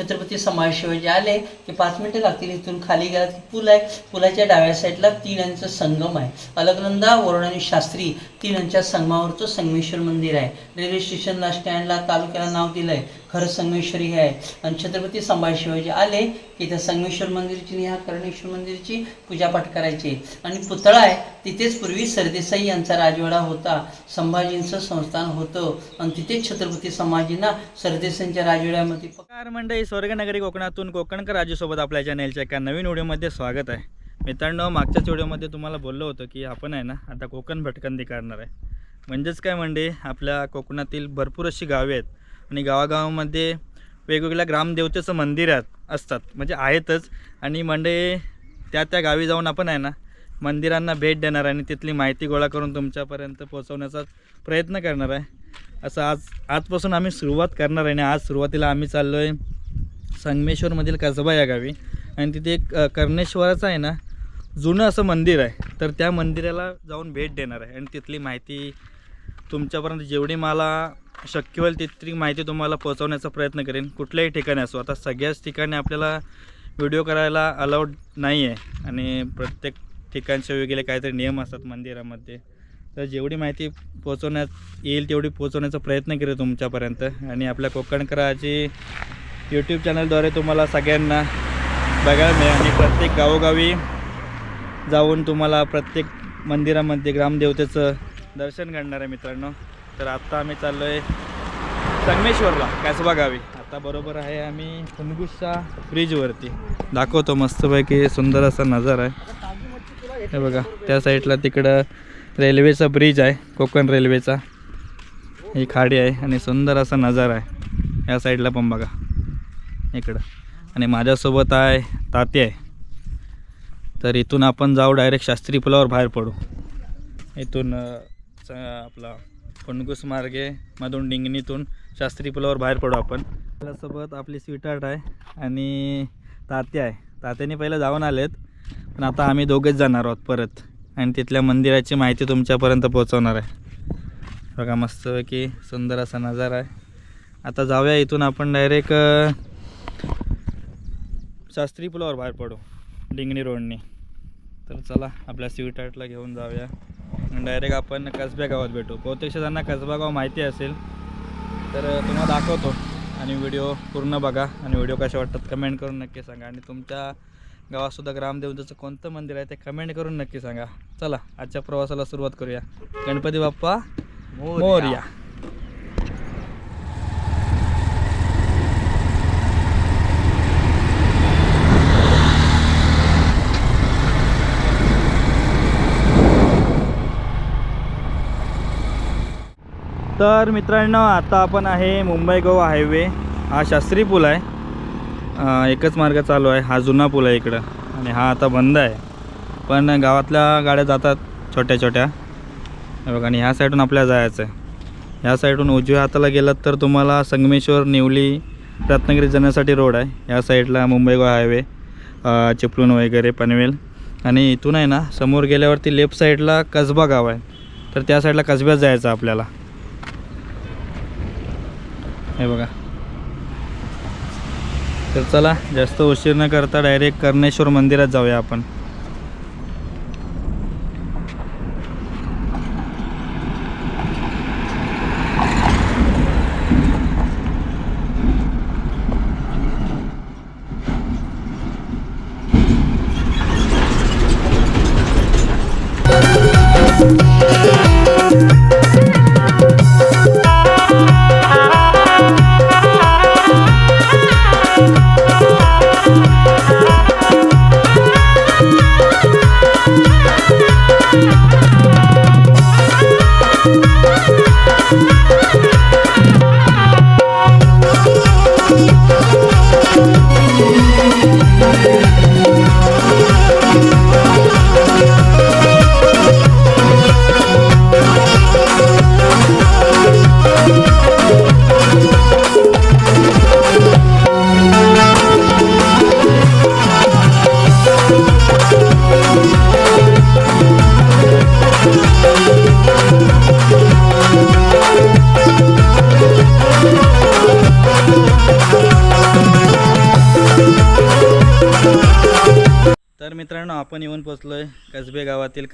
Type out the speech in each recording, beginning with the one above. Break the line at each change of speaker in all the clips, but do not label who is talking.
छत्रपती समाज शिवाजी आले की पाच मिनिटं लागतील इथून खाली गेला की पूल आहे. पुलाच्या डाव्या साईडला तीन यांचं संगम आहे. अलकनंदा वरुण आणि शास्त्री तीन यांच्या संगमावरचं संगमेश्वर मंदिर आहे. रेल्वे स्टेशनला स्टँडला तालुक्याला नाव दिलं आहे खरं संगमेश्वरी हे आहे. आणि छत्रपती संभाजी शिवाजी आले की त्या संगमेश्वर मंदिरची आणि ह्या कर्णेश्वर मंदिरची पूजापाठ करायची. आणि पुतळा आहे तिथेच पूर्वी सरदेसाई यांचा राजवाडा होता. संभाजींचं संस्थान होतं. आणि तिथेच छत्रपती संभाजींना सरदेसाईंच्या राजवाड्यामध्ये
पकार मंडळी स्वर्गनगरी कोकणातून कोकणकर राजूसोबत आपल्या चॅनेलच्या एका नवीन व्हिडिओमध्ये स्वागत आहे. मित्रांनो मागच्याच व्हिडिओमध्ये तुम्हाला बोललो होतो की आपण आहे ना आता कोकण भटकंती करणार आहे. म्हणजेच काय म्हणजे आपल्या कोकणातील भरपूर अशी गावे आहेत. आणि गावागावामध्ये वेगवेगळ्या ग्रामदेवतेचं मंदिर आहेत असतात. म्हणजे आहेतच. आणि म्हणजे त्या त्या गावी जाऊन आपण आहे ना मंदिरांना भेट देणार आहे आणि तिथली माहिती गोळा करून तुमच्यापर्यंत पोहोचवण्याचा प्रयत्न करणार आहे. असं आज आजपासून आम्ही सुरुवात करणार आहे आणि आज सुरुवातीला आम्ही चाललो आहे संगमेश्वरमधील कसबा या गावी. आणि तिथे एक कर्णेश्वराचं आहे ना जुनं असं मंदिर आहे. तर त्या मंदिराला जाऊन भेट देणार आहे. आणि तिथली माहिती तुमच्यापर्यंत जेवढी मला शक्य होईल तितकी माहिती तुम्हाला पोहोचवण्याचा प्रयत्न करेन. कुठल्याही ठिकाणी असो. आता सगळ्याच ठिकाणी आपल्याला व्हिडिओ करायला अलाउड नाही आहे आणि प्रत्येक ठिकाणचे वेगळे काहीतरी नियम असतात मंदिरामध्ये. तर जेवढी माहिती पोहोचवण्यात येईल तेवढी पोहोचवण्याचा प्रयत्न करेल तुमच्यापर्यंत. आणि आपल्या कोकणकराची यूट्यूब चॅनलद्वारे तुम्हाला सगळ्यांना बघायला मिळेल. आणि प्रत्येक गावोगावी जाऊन तुम्हाला प्रत्येक मंदिरामध्ये ग्रामदेवतेचं दर्शन घडणार आहे मित्रांनो. तर आत्ता आम्ही चाललो आहे संगमेश्वरला कसबा गावी. आता बरोबर आहे आम्ही फुनगुसच्या ब्रिजवरती दाखवतो मस्तपैकी सुंदर असा नजारा आहे. हे बघा त्या साईडला तिकडं रेल्वेचा ब्रिज आहे कोकण रेल्वेचा ही खाडी आहे आणि सुंदर असा नजारा आहे. या साईडला पण बघा इकडं. आणि माझ्यासोबत आहे ताती आहे. तर इथून आपण जाऊ डायरेक्ट शास्त्री पुलावर बाहेर पडू. इथून आपला फणगूस मार्गे मधून डिंगणीतून शास्त्री पुलावर बाहेर पडू आपण. आपल्यासोबत आपली स्वीटार्ट आहे आणि तात्या आहे. तात्याने पहिलं जाऊन आलेत पण आता आम्ही दोघेच जाणार आहोत परत. आणि तिथल्या मंदिराची माहिती तुमच्यापर्यंत पोहोचवणार आहे. बघा मस्तपैकी सुंदर असा नजारा आहे. आता जाऊया इथून आपण डायरेक्ट शास्त्री पुलावर बाहेर पडू डिंगणी रोडने. तर चला आपल्या स्वीट आर्टला घेऊन जाऊया. डायरेक्ट आपण कसब्या गावात भेटू. बहुतेक जणांना कसबा गाव माहिती असेल तर तुम्हाला दाखवतो आणि व्हिडिओ पूर्ण बघा आणि व्हिडिओ कसे वाटतात कमेंट करून नक्की सांगा. आणि तुमच्या गावातसुद्धा ग्रामदेवतेचं कोणतं मंदिर आहे ते कमेंट करून नक्की सांगा. चला आजच्या प्रवासाला सुरुवात करूया. गणपती बाप्पा मोरया. तर मित्रांनो आता आपण आहे मुंबई गोवा हायवे. हा शास्त्री पूल आहे. एकच मार्ग चालू आहे. हा जुना पूल आहे इकडं. आणि हा आता बंद आहे. पण गावातल्या गाड्या जातात छोट्या छोट्या. बघा आणि ह्या साईडून आपल्याला जायचं आहे ह्या साईडून उजव्या हाताला गेलात तर तुम्हाला संगमेश्वर निवली रत्नागिरी जाण्यासाठी रोड आहे. ह्या साईडला मुंबई गोवा हायवे चिपळूण वगैरे पनवेल. आणि इथून आहे ना समोर गेल्यावरती लेफ्ट साईडला कसबा गाव आहे. तर त्या साईडला कसब्यात जायचं आपल्याला. हे बघा. तर चला जास्त उशीर न करता डायरेक्ट कर्णेश्वर मंदिरात जाऊया आपण.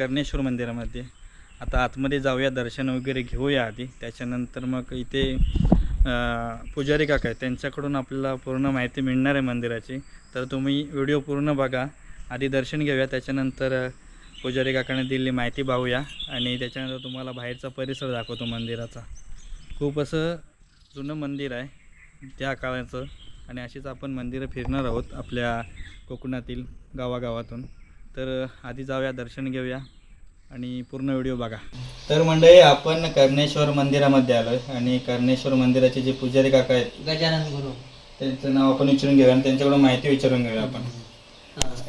कर्णेश्वर मंदिरामध्ये. आता आतमध्ये जाऊया दर्शन वगैरे घेऊया आधी. त्याच्यानंतर मग इथे पुजारी काका आहे त्यांच्याकडून आपल्याला पूर्ण माहिती मिळणार आहे मंदिराची. तर तुम्ही व्हिडिओ पूर्ण बघा. आधी दर्शन घेऊया. त्याच्यानंतर पुजारी काकाने दिलेली माहिती पाहूया. आणि त्याच्यानंतर तुम्हाला बाहेरचा परिसर दाखवतो मंदिराचा. खूप असं जुनं मंदिर आहे त्या काळाचं. आणि अशीच आपण मंदिरं फिरणार आहोत आपल्या कोकणातील गावागावातून. तर आधी जाऊया दर्शन घेऊया. आणि पूर्ण व्हिडिओ बघा. तर मंडळी आपण कर्णेश्वर मंदिरामध्ये आलो आहे आणि कर्णेश्वर मंदिराचे जे पुजारी काका आहेत
गजानन गुरु.
त्यांचं नाव आपण विचारून घेऊया आणि त्यांच्याकडून माहिती विचारून घेऊया आपण.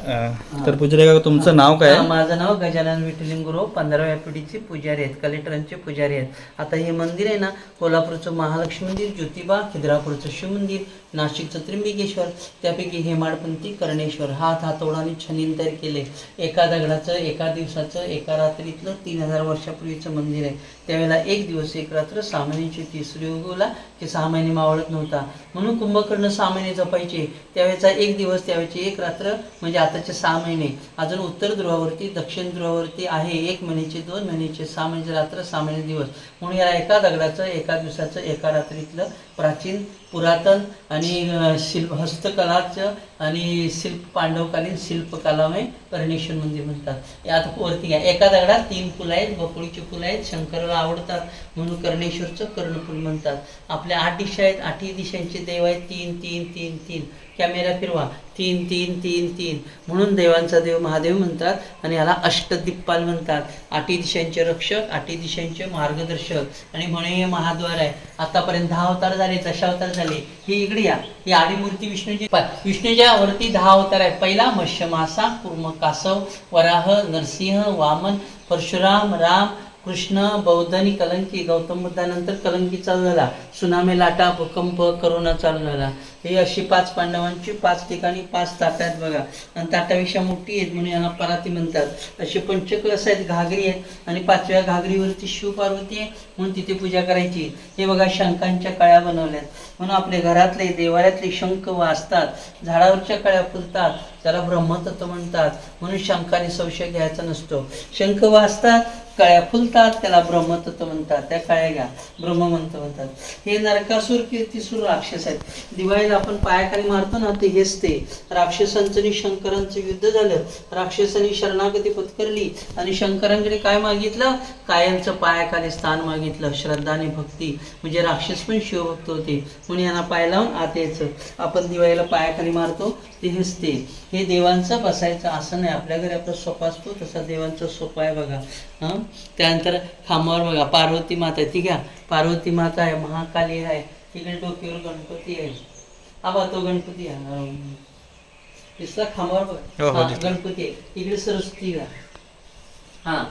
हा.
तर पुजारी काका तुमचं नाव काय?
हा,
आहे?
माझं नाव गजानन विठलिंग गुरु. पंधराव्या पिढीचे पुजारी आहेत कलेक्टरांचे पुजारी आहेत. आता हे मंदिर आहे ना कोल्हापूरचं महालक्ष्मी मंदिर ज्योतिबा खिद्रापूरचं शिव मंदिर नाशिकचं त्रिंबिकेश्वर त्यापैकी हेमाडपंथी कर्णेश्वर हात हातोडाने छनीन तयार केले. एका दगडाचं एका दिवसाचं एका रात्रीतलं तीन हजार वर्षापूर्वीचं मंदिर आहे. त्यावेळेला एक दिवस एक रात्र सहा तिसरी उगवला की सहा महिने मावळत नव्हता. म्हणून कुंभकर्ण सहा महिने जपायचे. त्यावेळेचा एक दिवस त्यावेळेची एक रात्र म्हणजे आताचे सहा महिने. अजून उत्तर ध्रुवावरती दक्षिण ध्रुवावरती आहे एक महिन्याचे दोन महिन्याचे सहा महिन्याचे रात्र सहा महिने दिवस. म्हणून या एका दगडाचं एका दिवसाचं एका रात्रीतलं प्राचीन पुरातन आणि शिल्प हस्तकलाचं आणि शिल्प पांडवकालीन शिल्पकलामय कर्णेश्वर मंदिर म्हणतात. यात वरती घ्या. एका दगडात तीन फुलं आहेत बकुळीची फुलं आहेत शंकराला आवडतात म्हणून कर्णेश्वरचं कर्णफुल म्हणतात. आपल्या आठ दिशा आहेत आठही दिशांचे देव आहेत तीन तीन तीन तीन. कॅमेरा फिरवा. तीन तीन तीन तीन. म्हणून देवांचा देव महादेव म्हणतात आणि याला अष्टदिप्पाल म्हणतात. आठी दिशांचे रक्षक आठी दिशांचे मार्गदर्शक. आणि म्हणे हे महाद्वार आहे. आतापर्यंत दहा अवतार झाले दशावतार झाले. ही इकडे या. ही आडीमूर्ती विष्णूची विष्णूच्या वरती दहा अवतार आहे पहिला मत्स्यमासा कुर्म कासव वराह नरसिंह वामन परशुराम राम कृष्ण बौद्ध आणि कलंकी गौतम बुद्धानंतर कलंकी चालू झाला. सुनामी लाटा भूकंप करोना चालू झाला. हे अशी पाच पांडवांची पाच ठिकाणी पाच ताट्यात बघा. आणि ताटापेक्षा मोठी आहेत म्हणून यांना पराती म्हणतात. असे पंचकलस आहेत घागरी आहेत. आणि पाचव्या घागरीवरती शिव पार्वती आहे म्हणून तिथे पूजा करायची. हे बघा शंखांच्या कळ्या बनवल्यात. म्हणून आपल्या घरातले देवाऱ्यातले शंख वाचतात झाडावरच्या कळ्या फुलतात. त्याला ब्रह्मतत्व म्हणतात. म्हणून शंखाने संशय घ्यायचा नसतो. शंख वाचतात कळ्या फुलतात त्याला ब्रह्मतत्व म्हणतात त्या काळ्या घ्या ब्रह्ममंत म्हणतात. हे नरकासूर कीर्तिसूर राक्षस आहेत. दिवाळीला आपण पायाखाली मारतो ना ते हेच ते. राक्षसांचं आणि शंकरांचं युद्ध झालं. राक्षसांनी शरणागती पत्करली आणि शंकरांकडे काय मागितलं? कायमचं पायाखाली स्थान मागितलं श्रद्धा आणि भक्ती. म्हणजे राक्षस पण शिवभक्त होते. म्हणून यांना पाय लावून आत यायचं. आपण दिवाळीला पायाखाली मारतो ते हेच ते. हे देवांचं बसायचं आसन आहे. आपल्या घरी आपला सोपा असतो तसा देवांचा सोपा आहे बघा. हां? त्यानंतर खांबावर बघा पार्वती माता आहे ती घ्या पार्वती माता आहे महाकाली आहे तिकडे डोक्यावर गणपती आहे. हा बा तो गणपती आहे. दिसला खांबावर बघा.
हो,
हा. गणपती आहे. इकडे सरस्वती घ्या हा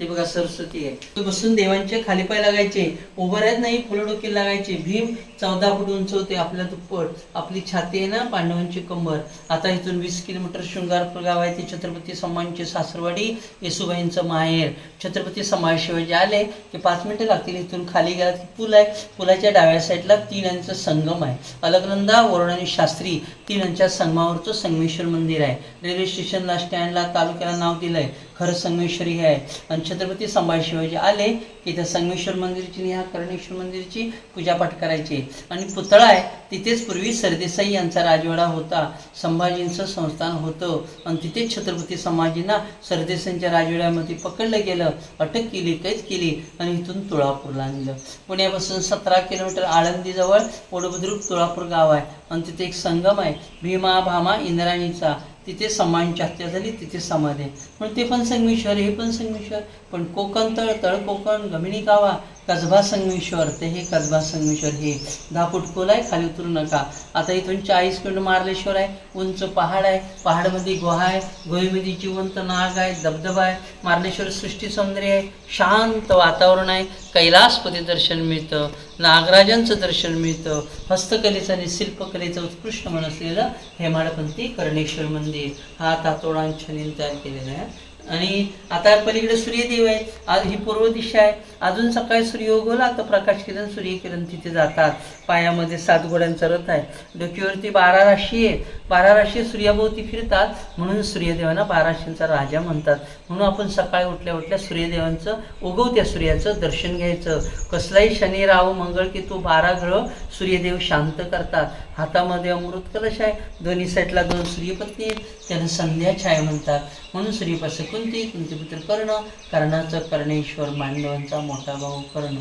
ते बघा सरस्वती आहे. तो बसून देवांचे खाली पाय लागायचे. उभं राहत नाही फुलं डोके लागायचे. भीम चौदा फूट उंच होते आपल्या दुप्पट. आपली छाती आहे ना पांडवांची कंबर. आता इथून वीस किलोमीटर शृंगारपूर गाव आहे ते छत्रपती समाजांची सासरवाडी येसुबाईंचं माहेर. छत्रपती समाज शिवाजी आले की पाच मिनिटं लागतील इथून खाली गेला की पूल आहे. पुलाच्या डाव्या साईडला तीन यांचं संगम आहे. अलकनंदा वरुण आणि शास्त्री तीनांच्या संगमावरचं संगमेश्वर मंदिर आहे. रेल्वे स्टेशनला स्टँडला तालुक्याला नाव दिलंय. खरं संगमेश्वरी हे आहे. आणि छत्रपती संभाजी शिवाजी आले की त्या संगमेश्वर मंदिरची निहा करणेश्वर कर्णेश्वर मंदिरची पूजापाठ करायची आणि पुतळा आहे तिथेच पूर्वी सरदेसाई यांचा राजवाडा होता. संभाजींचं संस्थान होतं. आणि तिथेच छत्रपती संभाजींना सरदेसाईंच्या राजवाड्यामध्ये पकडलं गेलं अटक केली कैद केली आणि इथून तुळापूरला नेलं पुण्यापासून सतरा किलोमीटर आळंदीजवळ ओडबुद्रुक तुळापूर गाव आहे. आणि तिथे एक संगम आहे भीमा भामा इंद्राणीचा. तिथे समांची हत्या झाली तिथे समाधी आहे. म्हणून ते पण संगमेश्वर हे पण संगमेश्वर. पण कोकण तळ तळ कोकण गमिणी गावा कसबा संगमेश्वर. ते हे कसबा संगमेश्वर हे. दहा फूट खोल आहे खाली उतरू नका. आता इथून चाळीस किलोमीटर मार्लेश्वर आहे उंच पहाड आहे. पहाडमध्ये गुहा आहे गुहेमध्ये जिवंत नाग आहे धबधबा आहे. मार्लेश्वर सृष्टी सौंदर्य आहे शांत वातावरण आहे. कैलासपती दर्शन मिळतं नागराजांचं दर्शन मिळतं हस्तकलेचं आणि शिल्पकलेचं उत्कृष्ट म्हण असलेलं हेमाडपंथी कर्णेश्वर मंदिर. हा तातोडांच्या तयार केलेलं आहे. आणि आता पलीकडे सूर्यदेव आहे. आज ही पूर्व दिशा आहे. अजून सकाळी सूर्य उगवला तर प्रकाश किरण सूर्यकिरण तिथे जातात. पायामध्ये सात गोड्यांचा रथ आहे. डोक्यावरती बारा राशी आहे. बारा राशी सूर्याभोवती फिरतात. म्हणून सूर्यदेवांना बाराशींचा राजा म्हणतात. म्हणून आपण सकाळी उठल्या उठल्या सूर्यदेवांचं उगवत्या सूर्याचं दर्शन घ्यायचं. कसलाही शनी राहू मंगळ की तो बारा ग्रह सूर्यदेव शांत करतात. हातामध्ये अमृत कलश आहे. दोन्ही साईडला दोन सूर्यपत्नी आहेत. त्याला संध्याछाय म्हणतात. म्हणून सूर्यपास कुंती कुंतीपुत्र कर्ण? कर्णाचं कर्णेश्वर मांडवांचा मोठा भाऊ कर्ण.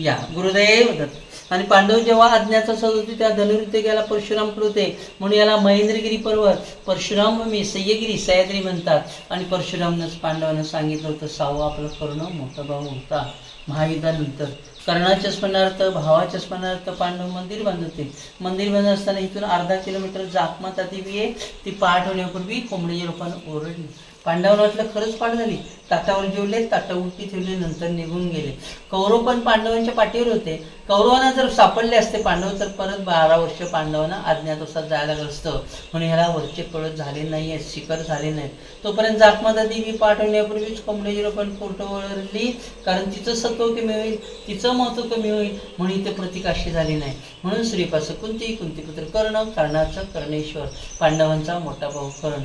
या. गुरुदेव दत्त. आणि पांडव जेव्हा अज्ञाचा सद होती त्या धनुर्युद्ध गेला परशुरामकडे होते. म्हणून याला महेंद्रगिरी पर्वत परशुराम भूमी सह्यगिरी सह्याद्री म्हणतात. आणि परशुरामनंच पांडवांना सांगितलं होतं सावं आपलं कर्ण मोठा भाऊ होता. महायुद्धानंतर. कर्णाच्या स्मरणार्थ भावाच्या स्मरणार्थ पांडव मंदिर बांधते होते मंदिर बांधत असताना इथून अर्धा किलोमीटर जाकमाता देवी आहे. ती पहाट होण्यापूर्वी कोंबडीच्या लोकांना ओरडली. पांडवांना वाटलं खरंच पाठ झाली. ताटावर जेवले ताटावरती ठेवले नंतर निघून गेले. कौरव पण पांडवांच्या पाठीवर होते. कौरवांना जर सापडले असते पांडव तर परत बारा वर्ष पांडवांना अज्ञातवासात जायला असतं. म्हणून ह्याला वरचे कळत झाले नाही आहेत शिखर झाले नाहीत. तोपर्यंत जाकमाता देवी पाठवण्यापूर्वीच कोंबडेजीरो पण फोटो कारण तिचं सत्व कमी होईल तिचं महत्त्व कमी होईल म्हणून इथे प्रतिकाशी झाली नाही. म्हणून श्रीपास कुंती कुंतीपुत्र कर्ण कर्णाचं कर्णेश्वर पांडवांचा मोठा भाऊ कर्ण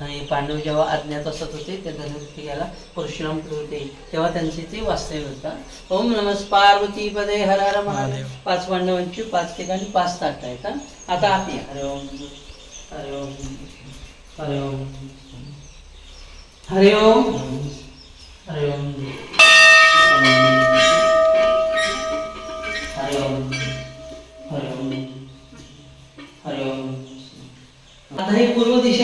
आणि पांडव जेव्हा अज्ञात असत होते ते धनुर्ती याला परशुरामकडे होते. तेव्हा त्यांचे ते वास्तव्य होता. ओम नमस् पार्वती पदे हर हर महादेव. पाच पांडवांची पाच ठिकाणी पाच ताट आहेत हा. आता या. हरि ओम. हरि ओम. हरि ओम. हरि ओम. हरि ओम. हरि ओम. हरि ओम. हरि ओम. आता ही पूर्व दिशा आहे पूर्व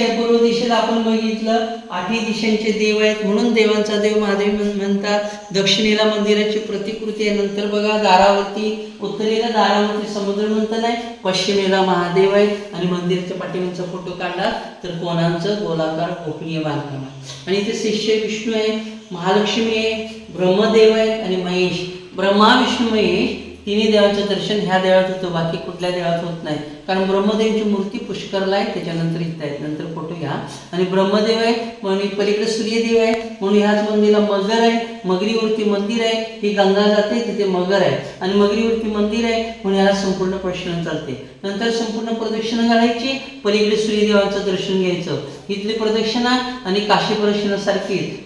दिशेला आपण बघितलं आठही दिशांचे देव आहेत म्हणून देवांचा देव महादेव म्हणतात. दक्षिणेला मंदिराची प्रतिकृती आहे नंतर बघा दारावरती उत्तरेला दारावरती समुद्र मंथन नाही पश्चिमेला महादेव आहे आणि मंदिराच्या पाठीमागचा फोटो काढला तर कोणाचं? गोलाकार कोकणीय बांधकाम आहे. आणि इथे शिष्य विष्णू आहे महालक्ष्मी आहे ब्रह्मदेव आहे आणि महेश. ब्रह्मा विष्णू महेश तिन्ही देवांचं दर्शन ह्या देवळात होतं बाकी कुठल्या देवळात होत नाही. कारण ब्रह्मदेवची मूर्ती पुष्करला आहे त्याच्यानंतर इथं आहेत नंतर फोटो घ्या. आणि ब्रह्मदेव आहे म्हणून पलीकडे सूर्यदेव आहे म्हणून ह्याच मंदिरला मगर आहे मगरीवरती मंदिर आहे ही गंगा जाते तिथे मगर आहे. आणि मगरीवरती मंदिर आहे म्हणून ह्याला संपूर्ण प्रदक्षिणा चालते. नंतर संपूर्ण प्रदक्षिणा घालायची पलीकडे सूर्यदेवाचं दर्शन घ्यायचं. इथली प्रदक्षिणा आणि काशी प्रदक्षिणा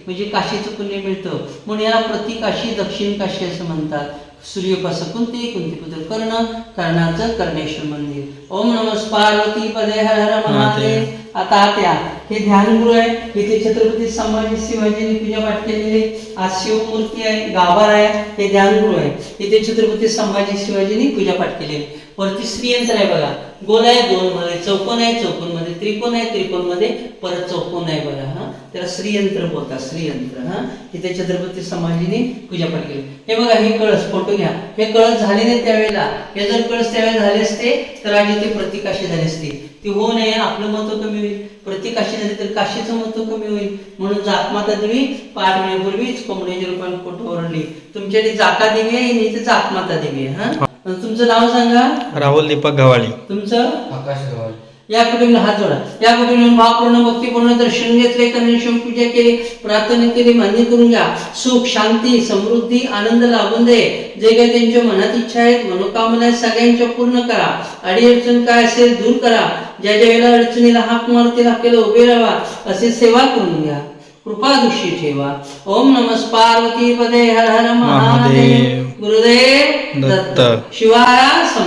म्हणजे काशीचं पुण्य मिळतं. म्हणून याला प्रति काशी दक्षिण काशी असं म्हणतात. सूर्यपास कुंती कुंतीपुत्र कर्ण कर्णाचं कर्णेश्वर मंदिर. ओम नमस् पार्वती पदे हर हर महादेव. आता आत या हे ध्यानगृह आहे. इथे छत्रपती संभाजी शिवाजींनी पूजा पाठ केलेली. आज शिवमूर्ती आहे गाभार आहे. हे ध्यानगृह आहे. इथे छत्रपती संभाजी शिवाजींनी पूजा पाठ केलेली. वरती श्रीयंत्र आहे बघा. गोल आहे गोलमध्ये चौकोन आहे चौकोनमध्ये त्रिकोण आहे त्रिकोणमध्ये परत चौकोन आहे बघा हा. त्याला श्रीयंत्र बोलतात श्रीयंत्र हा. इथे छत्रपती संभाजीने पूजा पाठ केली. हे बघा हे कळस फोटो घ्या. हे कळस झाले नाही त्यावेळेला. हे जर कळस त्यावेळेला झाले असते तर आज ते प्रतिकाशी झाले असते. ती होऊ नये आपलं महत्त्व कमी होईल. प्रतिकाशी झाले तर काशीचं महत्त्व कमी होईल. म्हणून जातमाता देवी पार मिळेपूर्वीच कोंबड्याच्या रूपाने फोटो ओरडली? तुमच्याकडे जाका देवी आहे आणि इथे जाकमाता देवी आहे हा. तुमचं नाव सांगा?
राहुल दीपक गव्हाळी.
तुमचं?
आकाश गव्हाळ.
या कुटुंबाला हात जोडा. या कुटुंबाने भावपूर्ण भक्तीपूर्ण दर्शन घेतले कन्याशिव पूजा केली प्रार्थना केली मान्य करून घ्या. सुख शांती समृद्धी आनंद लाभून दे. जे काही त्यांच्या मनात इच्छा आहेत मनोकामना आहेत सगळ्यांच्या पूर्ण करा. अडीअडचण काय असेल दूर करा. ज्या ज्या वेळेला अडचणीला हाक मारतील हाकेला उभे राहा. असे सेवा करून घ्या. कृपा दृष्टी ठेवा. ओम नमस् पार्वती पदे हर हर महादेव. गुरुदेव
दत्त.
शिवाय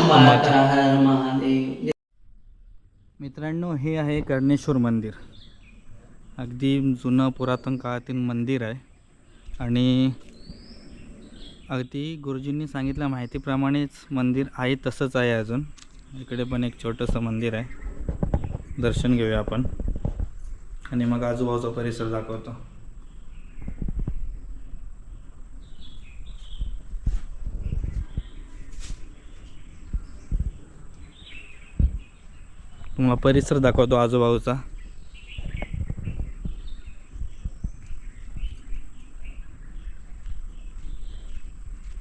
महादेव।
मित्रांनो हे आहे कर्णेश्वर मंदिर. अगदी जुनं पुरातन काळातील मंदिर आहे. आणि अगदी गुरुजींनी सांगितल्या माहितीप्रमाणेच मंदिर आहे तसंच आहे अजून. इकडे पण एक छोटंसं मंदिर आहे. दर्शन घेऊया आपण. आणि मग आजूबाजूचा परिसर दाखवतो. तुम्हाला परिसर दाखवतो आजूबाजूचा.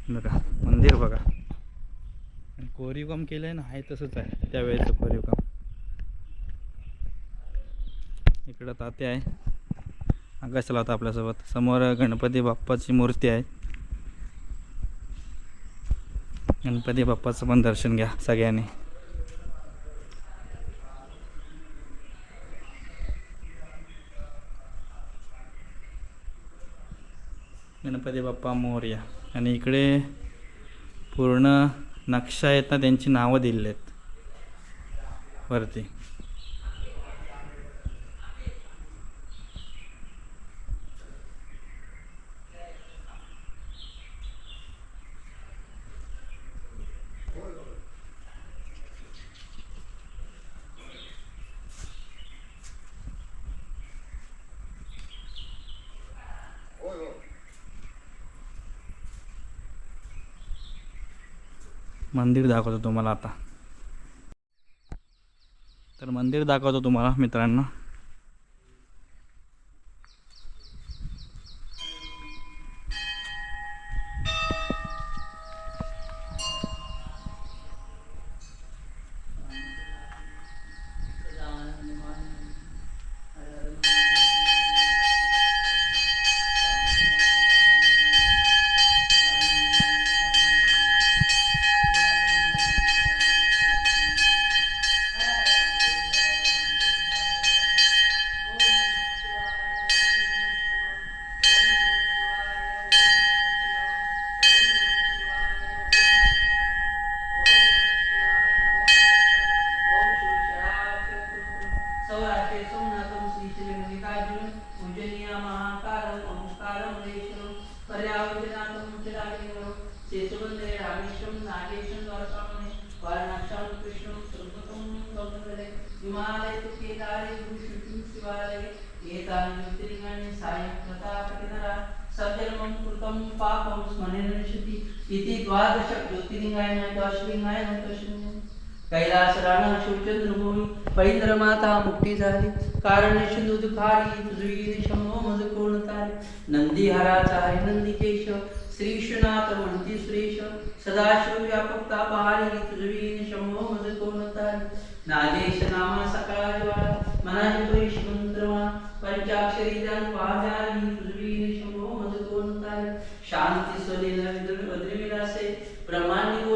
बघा मंदिर बघा. कोरीव काम केलं आहे ना आहे तसंच आहे. त्यावेळेचं कोरीव काम इकडं ताते आहे. आकाश लावता आपल्यासोबत. समोर गणपती बाप्पाची मूर्ती आहे. गणपती बाप्पाचं पण दर्शन घ्या सगळ्यांनी. गणपती बाप्पा मोर्या. आणि इकडे पूर्ण नक्षा आहेत ना त्यांची नावं दिलेली आहेत वरती. मंदिर दाखवतो तुम्हाला आता. तर मंदिर दाखवतो तुम्हाला मित्रांनो.
ज्योतिर्लिङ्गाय द्वादशलिङ्गाय कैलास राणा शौचंद्रभूमी पैंद्र माता मुक्ती झाली. कारण सिंधू दुखारी तुझी शंभो मज कोण तारी. नंदी हराचा आहे नंदी केशव. श्री श्रीशनाथ म्हणती सुरेश. सदाशिव व्यापक तापहारी तुझी शंभो मज कोण तारी. नागेश नामा सकाळ ज्वाळा मनाचे परिश मंत्रमा पंचाक्षरी ज्ञान पाहणारी तुझी शंभो मज कोण तारी. शांती स्वलीला वज्रविलासे ब्रह्मांडी गोळी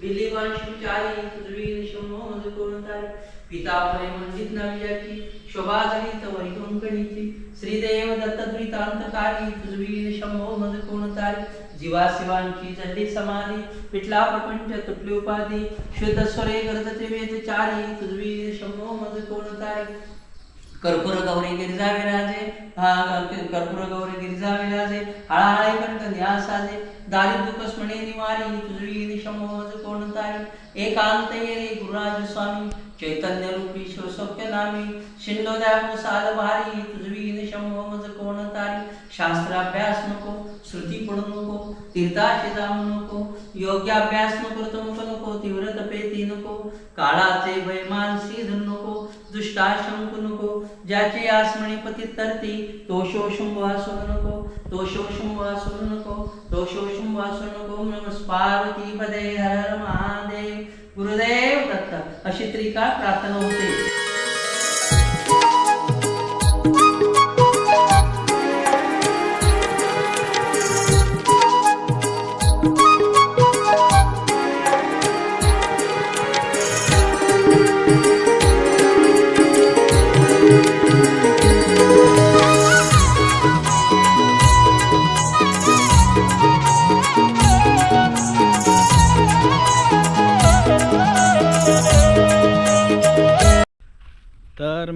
विलेवान शिवचारी पृथ्वी शंभो मज कोणतारी पिता परे मंडित नव्याची शोभा झाली तवरी कंकणीची श्रीदेव दत्तद्वितांतकारी द्वितांतकारी पृथ्वी शंभो कोणतारी जीवा शिवांची झाली समाधी पिटला प्रपंच तुटली उपाधी शुद्ध स्वरे गरजते वेदचारी चारी शंभो मज कोणतारी कर्पूर गौरी गिरिजा विराजे हा कर्पूर गौरी गिरिजा विराजे हळाहळे कंठ न्यासाजे दारी दुःख स्मणे निवारी तुझी निशमोज कोण एकांत गुरुराज स्वामी चैतन्य रूपी शिवसौख्य नामी शिंदोद्या साल भारी तुझवी मज कोण तारी शास्त्राभ्यास नको श्रुती पडू नको तीर्थाशी जाऊ नको योग्य अभ्यास नको नको नको तीव्र तपेती नको काळाचे भय मानसी नको नको नको ज्याचे आसमणी पती तरती तो शोशुंभ असू नको तो शोशुंभ असू नको तो शोशुंभ असू नको नमस् पार्वती पदे हर महादेव। गुरुदेव दत्त अशी त्रिका प्रार्थना होते।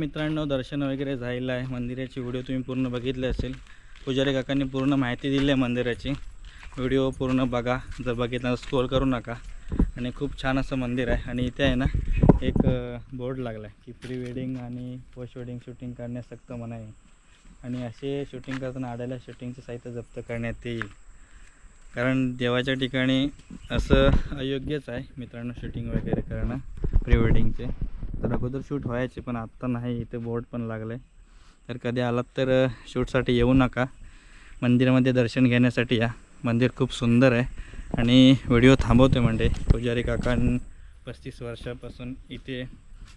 मित्रांनो दर्शन वगैरे झालेलं आहे. मंदिराची व्हिडिओ तुम्ही पूर्ण बघितले असेल. पुजारी काकांनी पूर्ण माहिती दिली आहे मंदिराची. व्हिडिओ पूर्ण बघा. जर बघितला स्क्रोल करू नका. आणि खूप छान असं मंदिर आहे. आणि इथे आहे ना एक बोर्ड लागला आहे की प्री वेडिंग आणि पोस्ट वेडिंग शूटिंग करण्यास सक्त मनाई. आहे आणि असे शूटिंग करताना आडायला शूटिंगचं साहित्य जप्त करण्यात येईल. कारण देवाच्या ठिकाणी असं अयोग्यच आहे मित्रांनो शूटिंग वगैरे करणं प्री वेडिंगचे तर अगोदर शूट व्हायचे पण आत्ता नाही इथे बोर्ड पण लागलं आहे तर कधी आलात तर शूटसाठी येऊ नका. मंदिरामध्ये दर्शन घेण्यासाठी या. मंदिर खूप सुंदर आहे. आणि व्हिडिओ थांबवतो म्हणजे. पुजारी काकां पस्तीस वर्षापासून इथे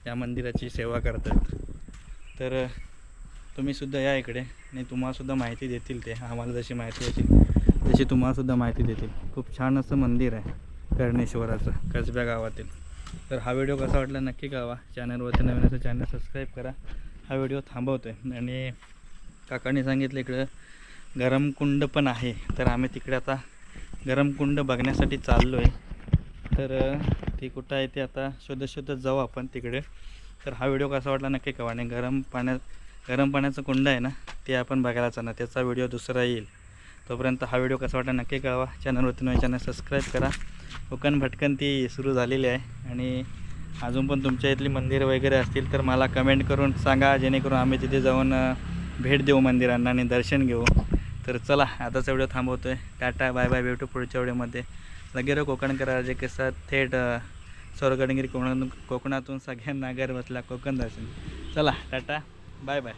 या मंदिराची सेवा करतात. तर तुम्हीसुद्धा या इकडे. आणि तुम्हालासुद्धा माहिती देतील ते. आम्हाला जशी माहिती देतील तशी तुम्हालासुद्धा माहिती देतील. खूप छान असं मंदिर आहे कर्णेश्वराचं कसब्या गावातील. तर हा व्हिडिओ कसा वाटला नक्की कळवा. चॅनलवरती नवीन असं चॅनल सबस्क्राईब करा. हा व्हिडिओ थांबवतो आहे आणि काकांनी सांगितलं इकडं गरम कुंड पण आहे. तर आम्ही तिकडे आता गरम कुंड बघण्यासाठी चाललो आहे तर ती कुठं आहे ते आता शोधत शोधत जाऊ आपण तिकडे. तर हा व्हिडिओ कसा वाटला नक्की कळवा. आणि गरम पाण्यात गरम पाण्याचं कुंड आहे ना ते आपण बघायला चालणार त्याचा व्हिडिओ दुसरा येईल. तोपर्यंत हा व्हिडिओ कसा वाटला नक्की कळवा. चॅनलवरती नवीन चॅनल सबस्क्राईब करा. कोकण भटकन ती सुरू झालेली आहे. आणि अजून पण तुमच्या इथली मंदिरं वगैरे असतील तर मला कमेंट करून सांगा जेणेकरून आम्ही तिथे जाऊन भेट देऊ मंदिरांना आणि दर्शन घेऊ. तर चला आताचा व्हिडिओ थांबवतो आहे टाटा बाय बाय भेटू पुढच्या व्हिडिओमध्ये. लगेच कोकणकर राजे कसं थेट स्वर्गडगिरी कोकणातून कोकणातून सगळ्यांना घर बसला कोकण दर्शन. चला टाटा. Bye bye.